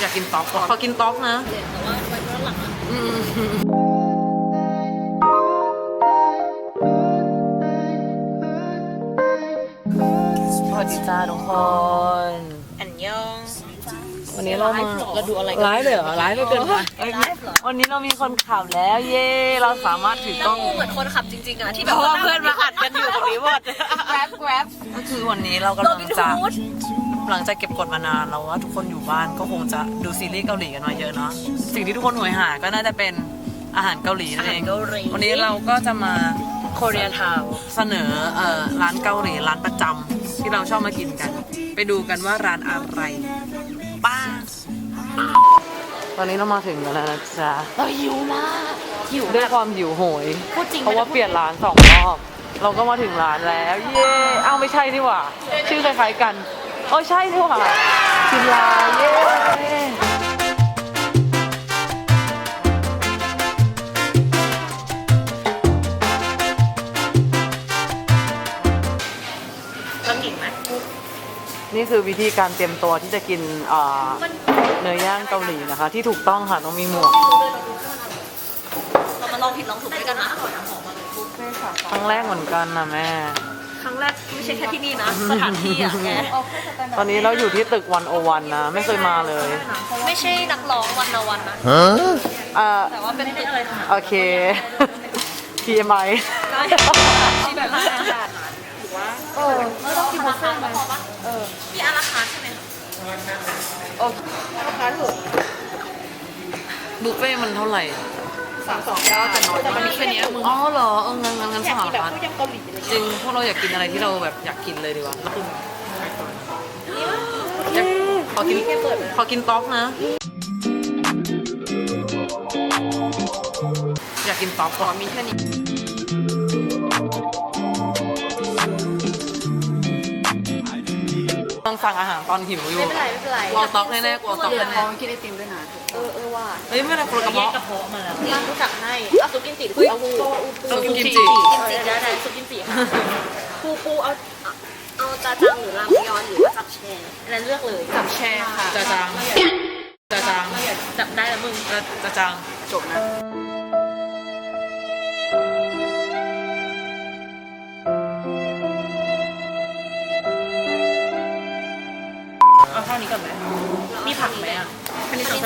อยากกินต๊อกว่ะขอกินต๊อกนะแต่ว่าไว้ข้างหลังอะอืมสวัสดีจ้าทุกคน อันยองวันนี้เรามาเราดูอะไรไลฟ์เลยเหรอไลฟ์ไม่เป็นไรไลฟ์เหรอวันนี้เรามีคนขับแล้ว เย้เราสามารถถือกล้อง เหมือนคนขับจริงๆอะที่เพแบบราะว่าเพื่อนมาอัดกันอยู่ตรงนี้หมดแกร็บแกร็บก็คือวันนี้เรากำโรลังบินจะฮูด หลังจากเก็บกดมานานเราว่าทุกคนอยู่บ้านก็คงจะดูซีรีส์เกาหลีกันมาเยอะเนาะสิ่งที่ทุกคนหวยหาก็น่าจะเป็นอาหารเกาหลีนั่นเองเกาหลี วันนี้เราก็จะมา โคเรียทาวเสนอเอ่อร้านเกาหลีร้านประจำที่เราชอบมากินกัน ไปดูกันว่าร้านอะไรป้างตอนนี้เรามาถึงกันแล้วนะจ๊ะเราหิวมากหิวด้วยความหิวโหย พูดจริงเพราะว่าเปลี่ยนร้านสองรอบเราก็มาถึงร้านแล้ว เย้เอ้าไม่ใช่นี่หว่า ชื่อคล้ายๆกัน เออใช่นี่หว่าชินลาเย้เราหนิงไหมนี่คือวิธีการเตรียมตัวที่จะกินเอ่อเนื้อย่างเกาหลีนะคะ ที่ถูกต้องค่ะต้องมีหมวกเรามาลองผิดลองถูกด้วยกันนะครั้งแรกเหมือนกันนะแม่ ครั้งแรกไม่ใช่แค่ที่นี่นะ สถานที่อะแกตอนนี้เราอยู่ที่ตึกวันโอวันนะ ไม่เคยมาเลยไม่ใช่นักร้องวันนาวันนะเอ่อแต่ว่าเป็นอะไรทำโอเค TMI ได้ที่แบบร้านอาหารเออเราต้องกินบุฟเฟ่ต์ไหมเออมีอาราคาร์ทใช่ไหมบุฟเฟ่ต์มันเท่าไหร่ สามสองเก้าแต่น้อยแต่มันมีแค่เนี้ยมึงอ๋อเหรอเอองั้นงั้นงั้นอยากสหกินแบบรัฐพวกยำเกาหลีอะไรจริงพวกเราอยากกินอะไรที่เราแบบอยากกินเลยดีกว่าแล้วคืออยากขอกินขอกินต๊อกนะ อยากกินต๊อกก่อนมีแค่นี้ สั่งอาหารตอนหิวอยู่ไม่เป็นไรไม่เป็นไรกลัวต๊อกแน่ๆกลัวต๊อกแน่กินไอติมด้วยนะเออเออว่าๆเฮ้ยไม่เป็นไรคนละกระเพาะ ร้านรู้จักให้เอาซุปกิมจิหรือเอาปูซุปกิมจิ กิมจิได้ได้ซุปกิมจิค่ะปูปูเอาเอาจาจังหรือรามยอนหรือว่าจับแชร์อันนั้นเลือกเลยจับแชร์ค่ะจะจางจะจางจับได้แล้วมึง จะจะจางจบนะ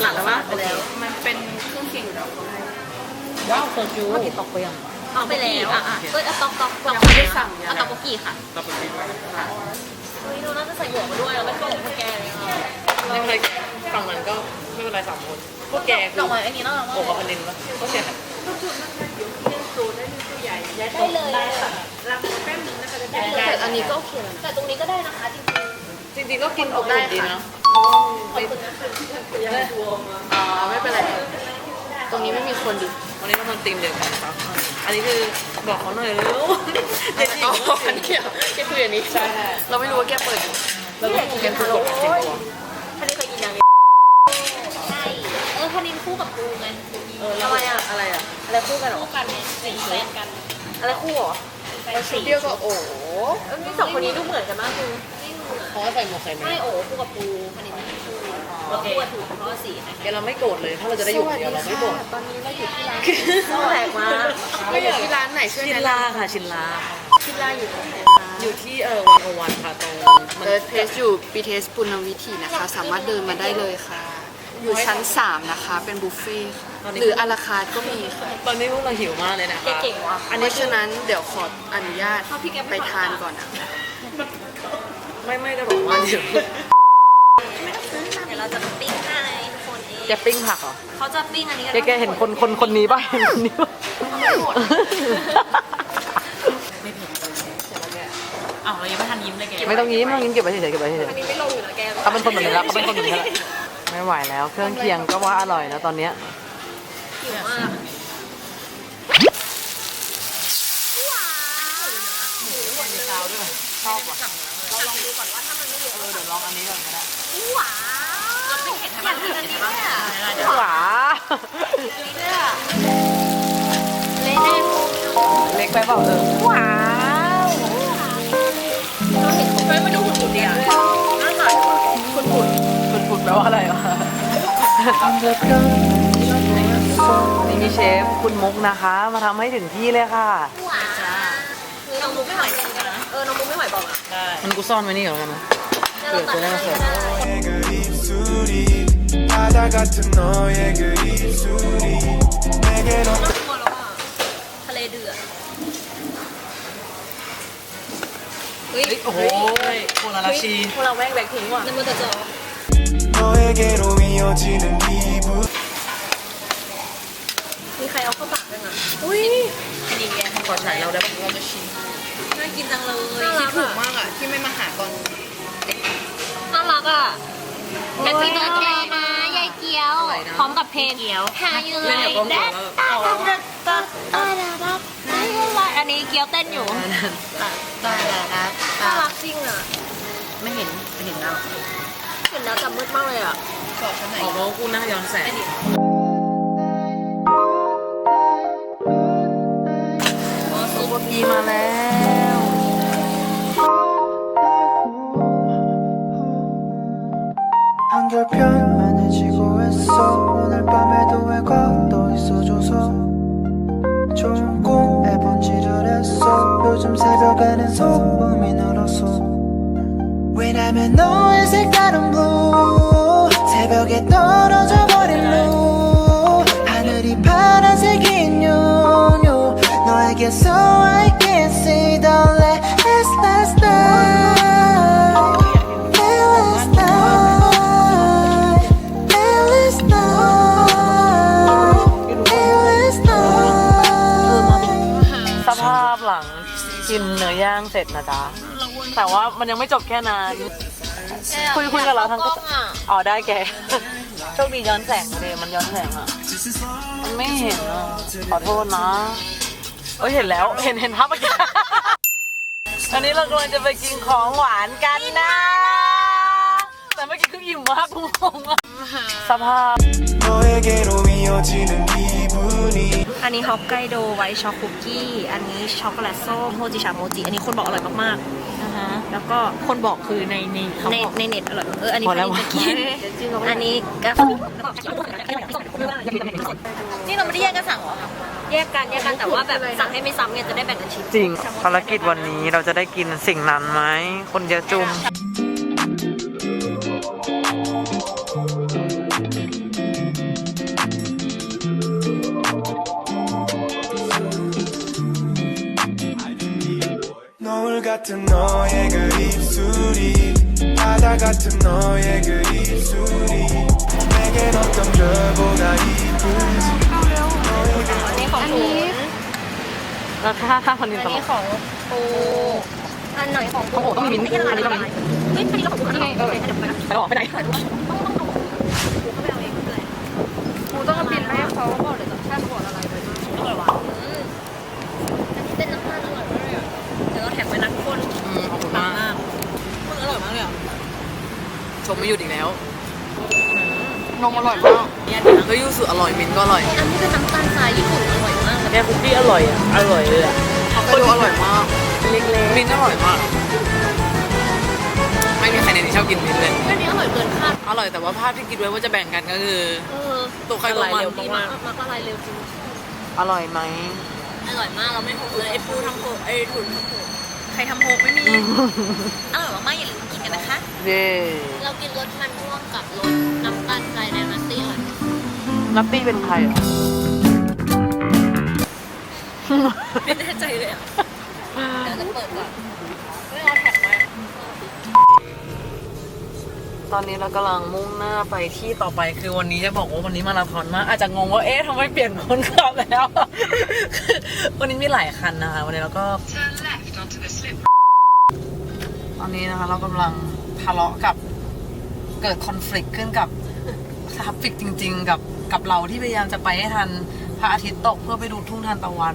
อันนี้สั่งสลัดแล้วว่าไปแล้วมันเป็นเครื่องเคียงอยู่แล้วว้าวโซจูกินต๊อกไปยังเอาไปแล้วอะอะเอ้ยเอาต๊อกต๊อกต๊อกยังไม่ได้สั่งยังเอาต๊อกโบกี้ค่ะต๊อกไปยังเฮ้ยเราน่าจะใส่หมวกมาด้วยเราไม่เข้ากับพวกแกเลยอะไม่เป็นไรฝั่งนั้นก็ไม่เป็นไรสามคนพวกแกดคืออกไม้อันนี้น่ารักโอ้มากกับพันนินปะโอเคได้เลยได้ค่ะแต่อันนี้ก็โอเคแล้วนะแต่ตรงนี้ก็ได้นะคะจริงจริงๆก็กินอบอุ่นดีนะ อ่าไม่เป็นไร ตรงนี้ไม่มีคนดิวันนี้เรามาตีมเดียวกันครับ อันนี้คือบอกเขาหน่อยเร็วเด็กหญิงออันนี้เหรอแกคุยอย่างนี้ใช่ เราไม่รู้ว่าแกเปิดอยู่เราต้องดูกันคือกดจริงตัวๆท่านี้เคยกินย่างนี้ใช่เออท่านี้คู่กับปูไงเออทำไมอะอะไรอะอะไรคู่กันหรอคู่กันสีแลกกัน อะไรคู่หรอสีเปรี้ยวก็โอ้เออนี่สองคนนี้ดูเหมือนกันมากคือเพราะว่าใส่หมวกใส่แมไม่โอ้คู่กับปูท่านี้ไม่คู่ แล้วคู่กับถูกเพราะว่าสีนะคะแกเราไม่โกรธเลย ถ้าเราจะได้อยู่คนเดียวเราไม่โกรธตอนนี้เราอยู่ที่ร้านแปลกมากเราอยู่ที่ร้านไหนช่วยชินแนะนลาค่ะชินลาำที่ร้านอยู่ตรงไหนคะอยู่ที่เออวันโอวันค่ะตรงมันเออเพจอยู่ BTS ปุณณวิถีนะคะ สามารถเดินมาได้เลยค่ะ อยู่ชั้น 3 นะคะ เป็นบุฟเฟ่ต์ค่ะหรืออาราคาร์ทก็มีค่ะ ตอนนี้พวกเราหิวมากเลยนะคะ เก่งว่ะ อันนี้ฉะนั้นเดี๋ยวขออนุญาตไปทานก่อนนะไม่ไม่จะบอกว่าเดี๋ยว เดี๋ยวเราจะปิ้งให้ทุกคนเองแกปิ้งผักเหรอเขาจะปิ้งอันนี้แกแกเห็นคนคนคนนี้ป่ะเห็นคนนี้ป่ะอ้าวเรายังไม่ทันยิ้มเลยแกไม่ต้องยิ้มไม่ต้องยิ้มเก็บไว้เฉยๆเก็บไว้เฉยอันนี้ไม่ลงอยู่นะแกๆเขาเป็นคนแบบนี้แล้วเขาเป็นคนแบบนี้แล้วไม่ไหวแล้ว เครื่องเคียงก็ว่าอร่อยแล้วตอนเนี้ยหิวมากชอบว่ะเราลองดูก่อนว่าถ้ามันไม่เยอะเออเดี๋ยวลองอันนี้ก่อนก็ได้ว้าว อยากกินอันนี้ด้วยอ่ยหวาอ้ด้ค่ะเละแน่เล็กไปเปล่าเออว้วเราไปมาดูหุ่นหุ่นดิอะหน้าตาคุณหุ่นหุ่นหุ่นแปลว่าอะไรวะนี่มีเชฟคุณมุกนะคะ มาทำให้ถึงที่เลยค่ะ ว้าวน้องมุกไม่ไหวจริงกันนะเออน้องมุกไม่ไหวบอกอะมันกูซ่อนไว้นี่เหรอกันนะเกิดจะได้มาเสร็จ 바다 같은 너의 그 입술이 내겐 어떤 หมดแล้วอ่ะทะเลเดือดเฮ้ย เฮ้ยโอ้โหโคลาราชี พวกเราแม่งแบกทิ้งว่ะในมือตะจอ 너에게로 이어지는 기분 มีใครเอาเข้าปากด้วยนะอุ้ยอันนี้แก ขอฉายเราได้ปะ น่ากินจังเลย น่ารัก ถู อะ กมากอ่ะ ที่ไม่มาหาก่อน น่ารักอ่ะแฮปปี้เบิร์ดเดย์นะยายเ กียว พร้อมกับเพลงเกียว How you เล่นกับ like กล้องก่อน that แล้ว อันนี้เกียวเต้นอยู่ ได้ได้ได้ น่ารักจริงอ่ะ ไม่เห็นไม่เห็นแล้ว เห็นแล้วจำมืดมากเลยอ่ะ สอบชั้นไหน ออกแล้วกูหน้าย้อนแสงซูเปอร์พีมาแล้ว 한결편 했어. 오늘 밤에도 왜 걷어 있어줘서 꿈 애번지를 했어. 요즘 새벽에는 소음이 늘었어 왜냐면 너의 색깔은 blue 새벽에 떨어져 버린 blue 하늘이 파란색인 요요. 너에게서 I can see the last เสร็จนะจ๊ะ แต่ว่ามันยังไม่จบแค่นั้นคุยคุยกับเราทั้งกล้องอะอ๋อได้แกโชคดีย้อนแสงเลยมันย้อนแสงอะ มันไม่เห็นอะขอโทษนะเอ้ยเห็นแล้วเห็นเห็นภาพเมื่อกี้อันนี้เรากำลังจะไปกินของหวานกันนะ แต่เมื่อกี้คืออิ่มมากกูงงอะสภาพ อันนี้ฮอกไกโดไวช็อกคุกกี้ อันนี้ช็อกโกแลตส้มโฮจิชาโมจิ อันนี้คนบอกอร่อยมากๆนะคะแล้วก็คนบอกคือในในในในเน็ตอร่อย เออ อันนี้คนจะกิน อันนี้กาแฟนี่เราไม่ได้แยกกันสั่งหรอคะแยกกันแยกกันแต่ว่าแบบสั่งให้ไม่ซ้ำเนี่ยจะได้แบ่งกันชิมจริง ภารกิจวันนี้เราจะได้กินสิ่งนั้นไหม คนเยอะจุ่ม 노을 같은 너의 그 입술이 바다 같은 너의 그 입술이 내겐 어떤 별보다 이쁜지 อันนี้ของถู แล้วถ้าถ้าคนนี้ อัน ตล นี้ ก ของปูอันไหนของ ของโอ้ต้องมีมิ้นท์ ไม่ใช่ละลาย อันนี้ต้องมี เฮ้ยอันนี้เราของปูอันนี้เออเดี๋ยวไปนะ ไปบอกไปไหน ปูเข้าไป ไม่หยุดอีกแล้วนมอร่อยมากเฮ้ยยูสุอร่อยมิ้นท์ก็อร่อยอันนี้เป็นน้ำตาลทรายญี่ปุ่นอร่อยมากแกคุกกี้อร่อยอะ อร่อยเลยอะฮอกไกโดอร่อยมาก เล็กๆมิ้นท์อร่อยมาก ไม่มีใครในนี้ชอบกินมิ้นท์เลยอันนี้อร่อยเกินคาดอร่อยแต่ว่าภาพที่คิดไว้ว่าจะแบ่งกันก็คือ เออตัวใครตัวมัน ดีมากมากละลายเร็วจริงอร่อยไหม อร่อยมากเราไม่หกเลยไอ้ปูทำหกไอ้ถุนทำหกใครทำหกไม่มี อ เย้เรากินรสมันม่วงกับรสน้ำตาลทรายในนัตตี้อร่อยนัตตี้เป็นใครอะ ไม่แน่ใจเลยอะเดี๋ยวจะเปิดก่อนไม่เอาแท็กมาตอนนี้เรากำลังมุ่งหน้าไปที่ต่อไปคือวันนี้จะบอกว่าวันนี้มาราธอนมากอาจจะงงว่าเอ๊ะทำไมเปลี่ยนคนขับแล้ว วันนี้มีหลายคันนะคะวันนี้เราก็ตอนนี้นะคะเรากำลัง ทะเลาะกับเกิดคอน FLICT ขึ้นกับทราฟฟิกจริง ๆ กับกับเราที่พยายามจะไปให้ทันพระอาทิตย์ตกเพื่อไปดูทุ่งทานตะวัน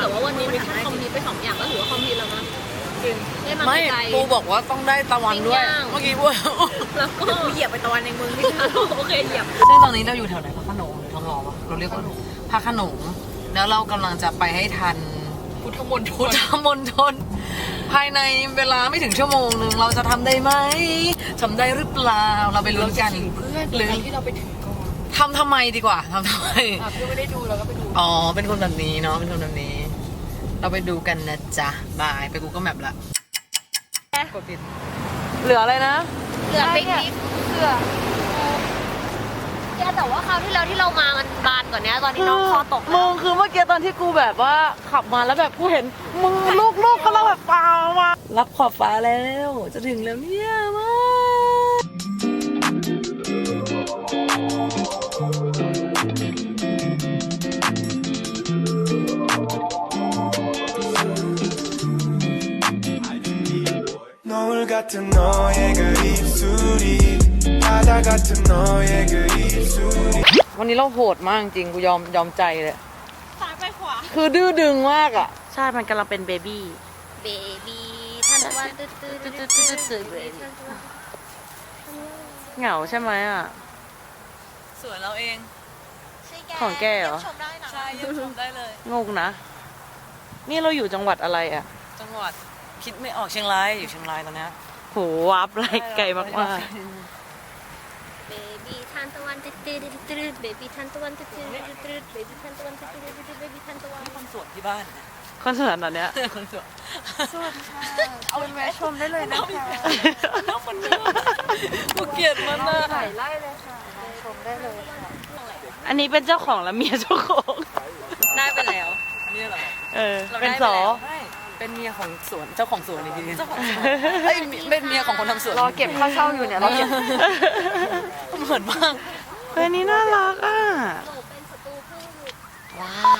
แต่ว่าวันนี้มีแค่คอมพิวไปสองอย่างก็ถือว่าคอมพิวแล้วนะได้มาไม่ไกล ปูบอกว่าต้องได้ตะวันด้วย ปิ้งย่าง เมื่อกี้พูดแล้วก็เหยียบไปตะวันในเมืองไม่ใช่โอเคเหยียบซึ่งตอนนี้เราอยู่แถวไหนพระโขนงหรือทองหล่อวะเราเรียกว่าพระโขนงแล้วเรากำลังจะไปให้ทันพุทธมนตรพุทธมณฑล ภายในเวลาไม่ถึงชั่วโมงหนึ่งเราจะทำได้ไหมทำได้หรือเปล่าเราไปลุ้นกัน เพื่อนหรือที่เราไปถึงก่อนทำทำไมดีกว่าทำทำไม อะเพื่อนไม่ได้ดูเราก็ไปดูอ๋อ เป็นคนแบบนี้เนาะ เป็นคนแบบนี้ เราไปดูกันนะจ๊ะ บาย ไปกูก็แมปละกดปิดเหลืออะไรนะ เหลือปิกนิกเสือ แกแต่ว่าคราวที่แล้วที่เรามามันบานกว่านี้ตอนนี้น้องคอตก มึงคือเมื่อกี้ตอนที่กูแบบว่าขับมาแล้วแบบกูเห็นมึงลูกลูกก็เราแบบปามารับขอบฟ้าแล้ว จะถึงแล้วเนี่ยมาก 노을 같은 너의 그 입술이 바다 같은 너의 그 입술이 วันนี้เราโหดมากจริง กูยอมยอมใจเลย ซ้ายไปขวา คือดื้อดึงมากอ่ะ ใช่ มันกำลังเป็นเบบี้ เบบี้ท่านวันตื้อตื้อตื้อตื้อตื้อตื้อ เหงาใช่ไหมอ่ะ สวยเราเอง ของแกเหรอ ชมได้นะ ใช่ยังชมได้เลย งงนะ นี่เราอยู่จังหวัดอะไรอ่ะ จังหวัดคิดไม่ออกเชียงรายอยู่เชียงรายตอนเนี้ยโหวับไรไกลมาก เ บบี้ท่านตะวันตื้อตื้อตื้อตื้อเบบี้ท่านตะวันตื้อตื้อตื้อตื้อเบบี้ท่านตะวันตื้อตื้อตื้อเบบี้ท่านตะวันๆคนสวนที่บ้านคนสวนตอนเนี้ยคนสวนเอาแวะชมได้เลยนะคะน้องมันกูเกลียดมันนะไล่เลยค่ะชมได้เลยค่ะอันนี้เป็นเจ้าของและเมียเจ้าของได้ไปแล้วเนี่ยเหรอเออเราได้เป็นไปสอแล้ว เป็นเมียของสวนเจ้าของสวนอีกทีเจ้าของสวนเอ้ยเป็นเมียของคนทำสวนรอเก็บค่าเช่าอยู่เนี่ยรอเก็บเหมือนมากเฮ้ยนี่น่ารักอะ หนูเป็นศัตรูพืชว้าว